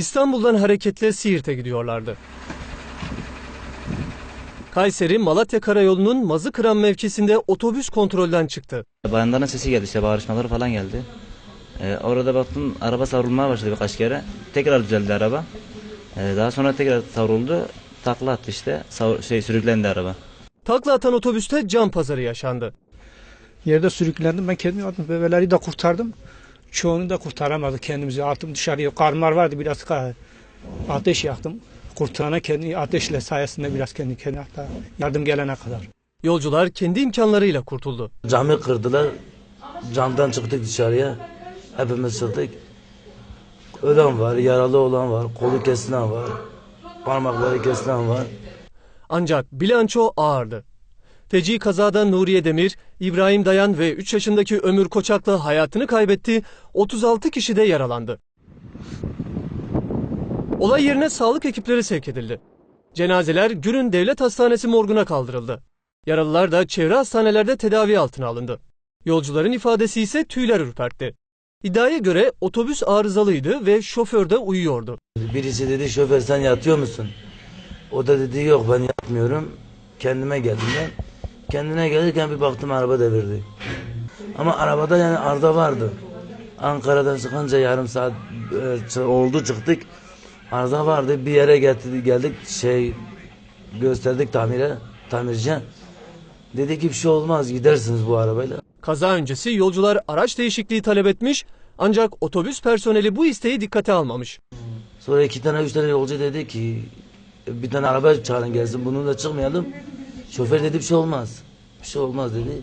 İstanbul'dan hareketle Siirt'e gidiyorlardı. Kayseri Malatya Karayolu'nun Mazıkıran mevkisinde otobüs kontrolden çıktı. Bayanların sesi geldi işte bağırışmaları falan geldi. Ee, orada baktım araba savrulmaya başladı birkaç kere. Tekrar düzeldi araba. Ee, daha sonra tekrar savruldu. Takla attı işte. Savur- şey sürüklendi araba. Takla atan otobüste can pazarı yaşandı. Yerde sürüklendim. Ben kendimi attım. Bebeleri de kurtardım. Çoğunu da kurtaramadı kendimizi. Attım dışarıya. Karmar vardı biraz. ka- Ateş yaktım. Kurtarana kendi ateşle sayesinde biraz kendi kendi hatta yardım gelene kadar. Yolcular kendi imkanlarıyla kurtuldu. Camı kırdılar. Camdan çıktık dışarıya. Hepimiz çıktık. Ölen var, yaralı olan var, kolu kesilen var, parmakları kesilen var. Ancak bilanço ağırdı. Feci kazada Nuriye Demir, İbrahim Dayan ve 3 yaşındaki Ömür Koçaklı hayatını kaybetti, 36 kişi de yaralandı. Olay yerine sağlık ekipleri sevk edildi. Cenazeler Gürün Devlet Hastanesi morguna kaldırıldı. Yaralılar da çevre hastanelerde tedavi altına alındı. Yolcuların ifadesi ise tüyler ürpertti. İddiaya göre otobüs arızalıydı ve şoför de uyuyordu. Birisi dedi şoför sen yatıyor musun? O da dedi yok ben yatmıyorum. Kendime geldim ben. Kendine gelirken bir baktım araba devirdi. Ama arabada yani arda vardı. Ankara'dan çıkınca yarım saat e, oldu çıktık. Arda vardı bir yere getirdik geldik şey gösterdik tamire tamirciye. Dedi ki bir şey olmaz gidersiniz bu arabayla. Kaza öncesi yolcular araç değişikliği talep etmiş ancak otobüs personeli bu isteği dikkate almamış. Sonra iki tane üç tane yolcu dedi ki bir tane araba çağırın gelsin bununla çıkmayalım. Şoför dedi bir şey olmaz. Bir şey olmaz dedi.